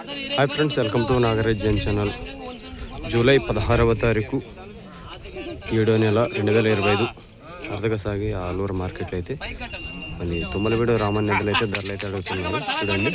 Hi friends welcome to Nagaraj Jain channel July పదహారవ తారీఖు ఏడో నెల రెండు వేల ఇరవై ఐదు. సరదాగా సాగి ఆలూరు మార్కెట్లో అయితే మళ్ళీ తుమ్మలబీడు రామన్నెద్దులు అయితే ధరలు అయితే అడుగుతున్నారు. చూడండి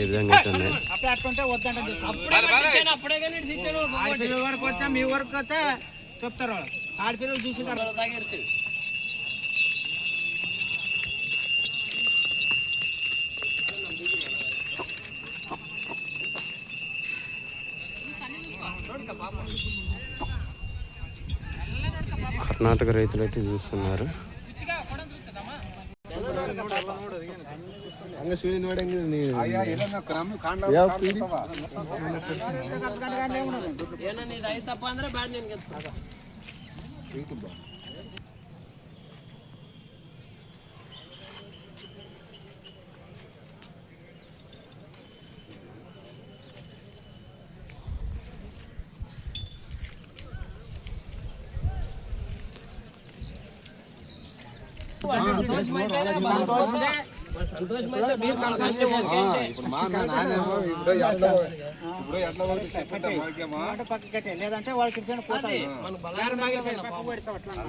ఏ విధంగా అయితే ఉన్నాయి. చెప్తారు. ఆడపిల్లలు చూసి కర్ణాటక రైతులు అయితే చూస్తున్నారు మాట అట్లా.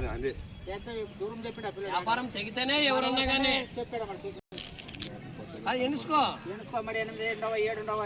ఎంత దూరం చెప్పాడు ఆ పిల్లడు. వ్యాపారం తెగితేనే ఎవరన్నా కానీ చెప్పాడు. అది ఎనుసుకో ఎనుకో మరి ఎనిమిది ఏడు ఉండవా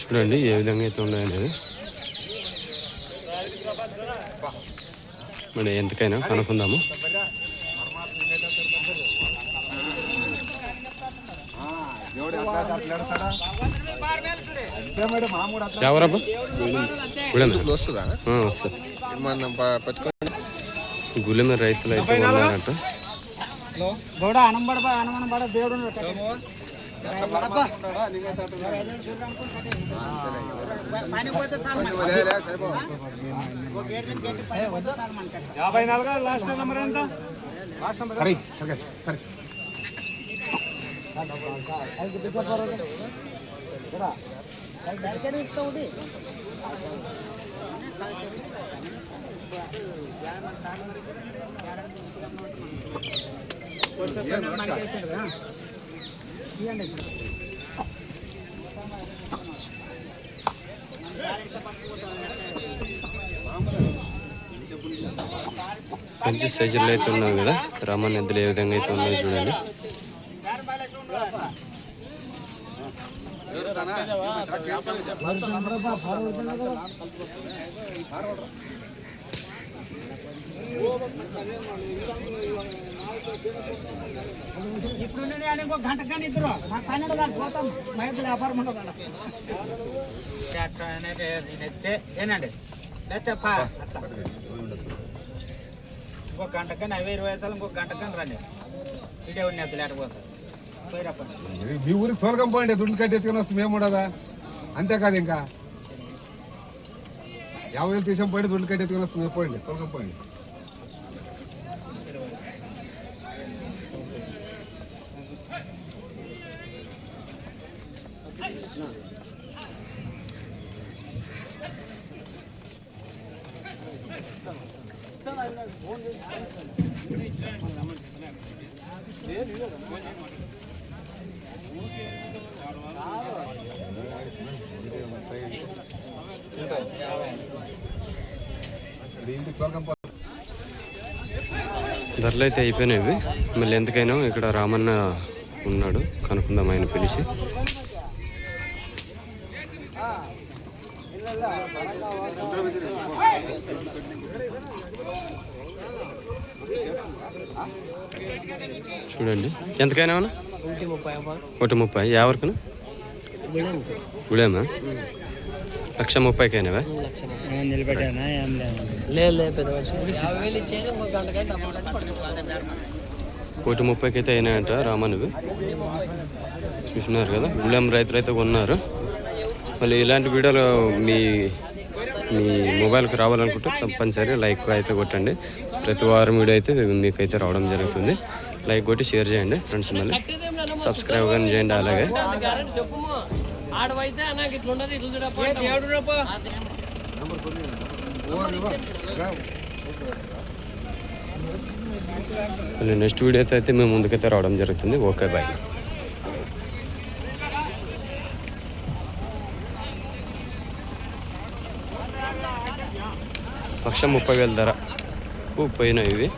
చూడండి ఏ విధంగా అయితే ఉన్నాయనేది మరి ఎంతకైనా కనుక్కుందాము. ఎవరబ్బా? వస్తుందా వస్తుంది మనం రైతులు అయితే ఉన్నారంట. గౌడ అనంబడ దేవుడు యాభై నాలుగు లాస్ట్ నెంబర్ ఎంత లాస్ట్ నెంబర్ సరే సరే సరే కొంచెం ఇచ్చాడు కదా. ఇవ్వండి ఇప్పుడు. మంచి సైజుల్లో అయితే ఉన్నాయి కదా రామన్ ఎద్దులు ఏ విధంగా అయితే ఉన్నాయో చూడండి దారి బాలేసి ఉండు. ఇప్పుడు ఇంకో గంట కానీ ఇద్దరు. మా పన్నెండు గంట పోతాం. మా ఇద్దరు వ్యాపారం ఉండదు ఏనండి? అట్లా. ఇంకో గంట కానీ అవి ఇరవై వేసాలు ఇంకో గంట కానీ రండి. ఇదే ఎద్దులు ఆడిపోతారు పోయిరప్పండి. మీ ఊరికి తోలకం పోయింది దుడ్లు కట్టి ఎత్తుకుని వస్తుంది మేము ఉండదా అంతేకాదు ఇంకా. యాభై వేలు తీసాం పోయి దుడ్లు కట్టి ఎత్తుకొని వస్తుంది పోయింది తోలకం పోయింది ఇంటికి తోలకం ధరలు అయితే అయిపోయినాయి. మళ్ళీ ఎంతకైనా ఇక్కడ రామన్న ఉన్నాడు కనుక్కుందాం ఆయన పిలిచి. చూడండి. ఎంతకైనా? ఒకటి ముప్పై ఎవరికనా గుడేమా లక్ష అమౌంట్ కోటి ముప్పైకి అయితే అయినాయంట రామనువి చూస్తున్నారు కదా గుళ్ళెం రైతులు అయితే కొన్నారు. మళ్ళీ ఇలాంటి వీడియోలు మీ మీ మొబైల్కి రావాలనుకుంటే తప్పనిసరి లైక్ అయితే కొట్టండి. ప్రతి వారం వీడియో అయితే మీకు అయితే రావడం జరుగుతుంది. లైక్ కొట్టి షేర్ చేయండి ఫ్రెండ్స్ మళ్ళీ. సబ్స్క్రైబ్ కానీ చేయండి అలాగే. ఆడవైతే నాకు ఇట్లా ఉండదు నెక్స్ట్ వీడియో అయితే మేము ముందుకైతే రావడం జరుగుతుంది. ఓకే బాయ్ లక్ష ముప్పై వేల ధర. కు పోయినాయి ఇవి.